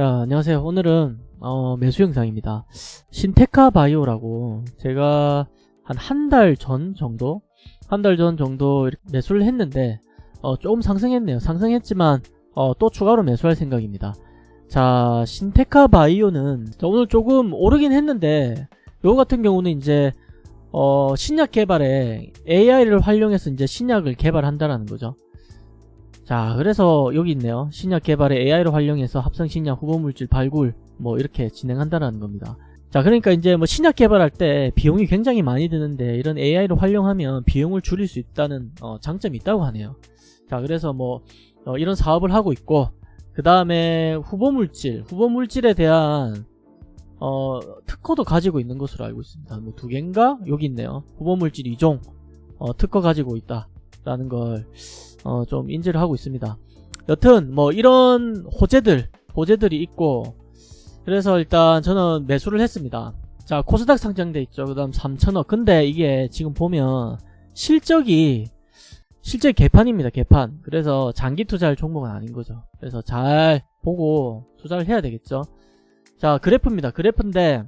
자, 안녕하세요. 오늘은 어, 매수 영상입니다. 신테카 바이오라고 제가 한 한 달 전 정도, 한 달 전 정도 매수를 했는데 어, 조금 상승했네요. 상승했지만 어, 또 추가로 매수할 생각입니다. 자, 신테카 바이오는 자, 오늘 조금 오르긴 했는데 요 같은 경우는 이제 어, 신약 개발에 AI를 활용해서 이제 신약을 개발한다라는 거죠. 자, 그래서 여기 있네요. 신약 개발에 AI를 활용해서 합성 신약 후보 물질 발굴 뭐 이렇게 진행한다라는 겁니다. 자, 그러니까 이제 뭐 신약 개발할 때 비용이 굉장히 많이 드는데 이런 AI를 활용하면 비용을 줄일 수 있다는 어, 장점이 있다고 하네요. 자, 그래서 뭐 어, 이런 사업을 하고 있고 그 다음에 후보 물질, 후보 물질에 대한 어, 특허도 가지고 있는 것으로 알고 있습니다. 뭐 두 개인가 여기 있네요. 후보 물질 2종 어, 특허 가지고 있다 라는 걸 어, 좀 인지를 하고 있습니다. 여튼 뭐 이런 호재들 호재들이 있고 그래서 일단 저는 매수를 했습니다. 자 코스닥 상장돼 있죠. 그 다음 3천억. 근데 이게 지금 보면 실적이 실제 개판입니다. 개판. 그래서 장기 투자할 종목은 아닌 거죠. 그래서 잘 보고 투자를 해야 되겠죠. 자 그래프입니다. 그래프인데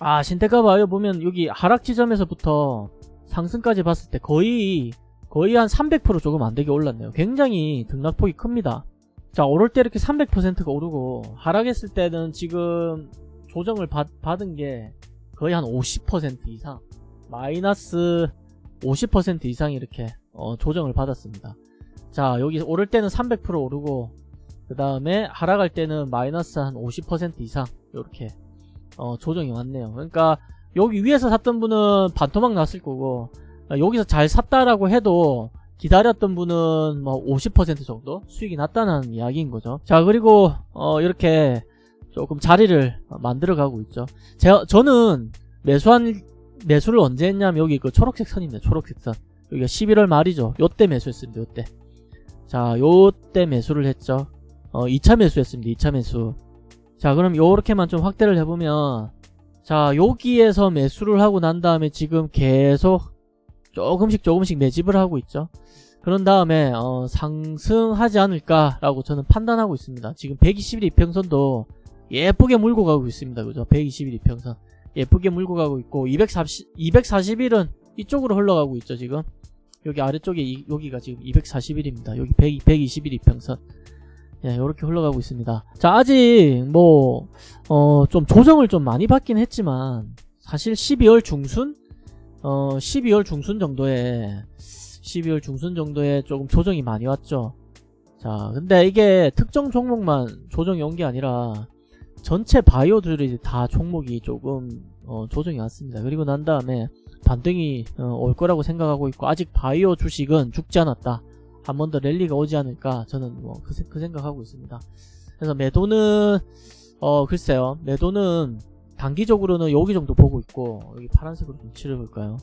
아 신테카 바이오 보면 여기 하락 지점에서부터 상승까지 봤을 때 거의 거의 한 300% 조금 안 되게 올랐네요. 굉장히 등락폭이 큽니다. 자, 오를 때 이렇게 300%가 오르고, 하락했을 때는 지금 조정을 받, 받은 게 거의 한 50% 이상, 마이너스 50% 이상 이렇게 어, 조정을 받았습니다. 자, 여기 오를 때는 300% 오르고, 그 다음에 하락할 때는 마이너스 한 50% 이상, 이렇게 어, 조정이 왔네요. 그러니까 여기 위에서 샀던 분은 반토막 났을 거고, 아, 여기서 잘 샀다라고 해도 기다렸던 분은 뭐 50% 정도 수익이 났다는 이야기인 거죠. 자 그리고 어 이렇게 조금 자리를 만들어 가고 있죠. 제가 저는 매수한 매수를 언제 했냐면 여기 그 초록색 선입니다. 초록색 선. 여기가 11월 말이죠. 요때 매수했습니다. 요때. 자 요때 매수를 했죠. 어 2차 매수했습니다. 2차 매수. 자 그럼 요렇게만 좀 확대를 해보면 자 여기에서 매수를 하고 난 다음에 지금 계속 조금씩 조금씩 매집을 하고 있죠. 그런 다음에 어, 상승하지 않을까라고 저는 판단하고 있습니다. 지금 121 이평선도 예쁘게 물고 가고 있습니다. 그죠? 121 이평선 예쁘게 물고 가고 있고 240 241은 이쪽으로 흘러가고 있죠. 지금 여기 아래쪽에 이, 여기가 지금 241입니다. 여기 100, 121 이평선 예, 이렇게 흘러가고 있습니다. 자, 아직 뭐, 어, 좀 조정을 좀 많이 받긴 했지만, 사실 12월 중순? 어, 12월 중순 정도에 12월 중순 정도에 조금 조정이 많이 왔죠. 자, 근데 이게 특정 종목만 조정이 온 게 아니라 전체 바이오들이 다 종목이 조금 어, 조정이 왔습니다. 그리고 난 다음에 반등이 어, 올 거라고 생각하고 있고 아직 바이오 주식은 죽지 않았다. 한 번 더 랠리가 오지 않을까 저는 뭐그 그 생각하고 있습니다. 그래서 매도는 어 글쎄요 매도는 단기적으로는 여기 정도 보고 있고 여기 파란색으로 좀 칠해볼까요?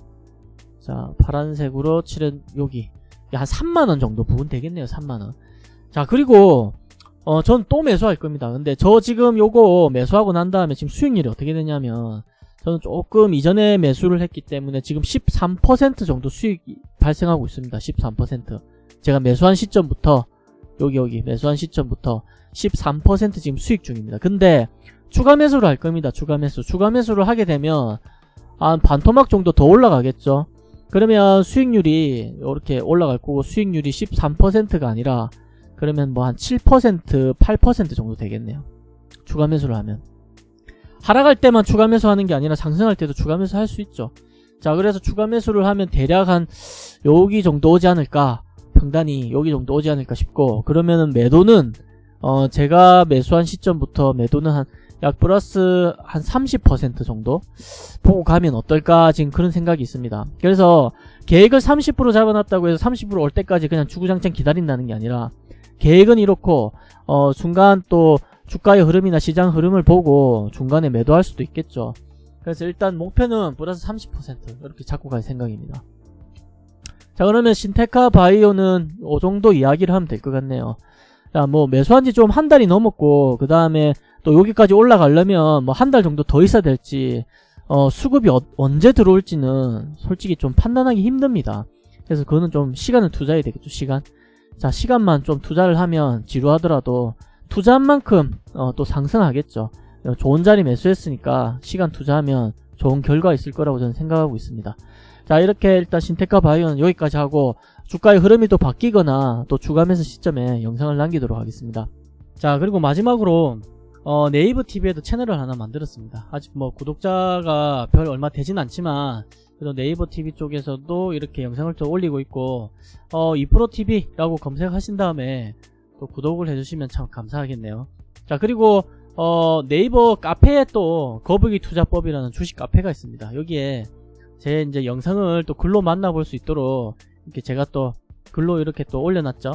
자 파란색으로 칠해 여기. 한 3만원 정도 부분 되겠네요 3만원. 자 그리고 어 전 또 매수할 겁니다. 근데 저 지금 요거 매수하고 난 다음에 지금 수익률이 어떻게 되냐면 저는 조금 이전에 매수를 했기 때문에 지금 13% 정도 수익이 발생하고 있습니다. 13% 제가 매수한 시점부터 여기 여기 매수한 시점부터 13% 지금 수익 중입니다 근데 추가 매수를 할 겁니다. 추가 매수. 추가 매수를 하게 되면 한 반토막 정도 더 올라가겠죠. 그러면 수익률이 이렇게 올라갈 거고 수익률이 13%가 아니라 그러면 뭐 한 7% 8% 정도 되겠네요. 추가 매수를 하면. 하락할 때만 추가 매수하는 게 아니라 상승할 때도 추가 매수 할 수 있죠. 자 그래서 추가 매수를 하면 대략 한 여기 정도 오지 않을까 평단이 여기 정도 오지 않을까 싶고 그러면은 매도는 어 제가 매수한 시점부터 매도는 한 약 플러스 한 30% 정도 보고 가면 어떨까 지금 그런 생각이 있습니다. 그래서 계획을 30% 잡아놨다고 해서 30%올 때까지 그냥 주구장창 기다린다는 게 아니라 계획은 이렇고 어 순간 또 주가의 흐름이나 시장 흐름을 보고 중간에 매도할 수도 있겠죠. 그래서 일단 목표는 플러스 30% 이렇게 잡고 갈 생각입니다. 자 그러면 신테카 바이오는 이 정도 이야기를 하면 될 것 같네요. 자, 뭐 매수한 지 좀 한 달이 넘었고 그 다음에 또 여기까지 올라가려면 뭐 한 달 정도 더 있어야 될지 어, 수급이 어, 언제 들어올지는 솔직히 좀 판단하기 힘듭니다. 그래서 그거는 좀 시간을 투자해야 되겠죠, 시간. 자, 시간만 좀 투자를 하면 지루하더라도 투자한 만큼 어, 또 상승하겠죠. 어, 좋은 자리 매수했으니까 시간 투자하면 좋은 결과 있을 거라고 저는 생각하고 있습니다. 자 이렇게 일단 신테카 바이오는 여기까지 하고 주가의 흐름이 또 바뀌거나 또 추가 매수 시점에 영상을 남기도록 하겠습니다. 자 그리고 마지막으로 어, 네이버 TV에도 채널을 하나 만들었습니다. 아직 뭐 구독자가 별 얼마 되진 않지만 그래도 네이버 TV 쪽에서도 이렇게 영상을 또 올리고 있고 어, 이프로 TV라고 검색하신 다음에 또 구독을 해주시면 참 감사하겠네요. 자 그리고 어, 네이버 카페에 또 거북이 투자법이라는 주식 카페가 있습니다. 여기에 제 이제 영상을 또 글로 만나볼 수 있도록 이렇게 제가 또 글로 이렇게 또 올려놨죠.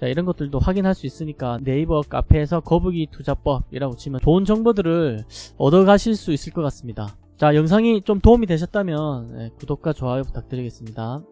자, 이런 것들도 확인할 수 있으니까 네이버 카페에서 거북이 투자법이라고 치면 좋은 정보들을 얻어 가실 수 있을 것 같습니다. 자, 영상이 좀 도움이 되셨다면 예, 구독과 좋아요 부탁드리겠습니다.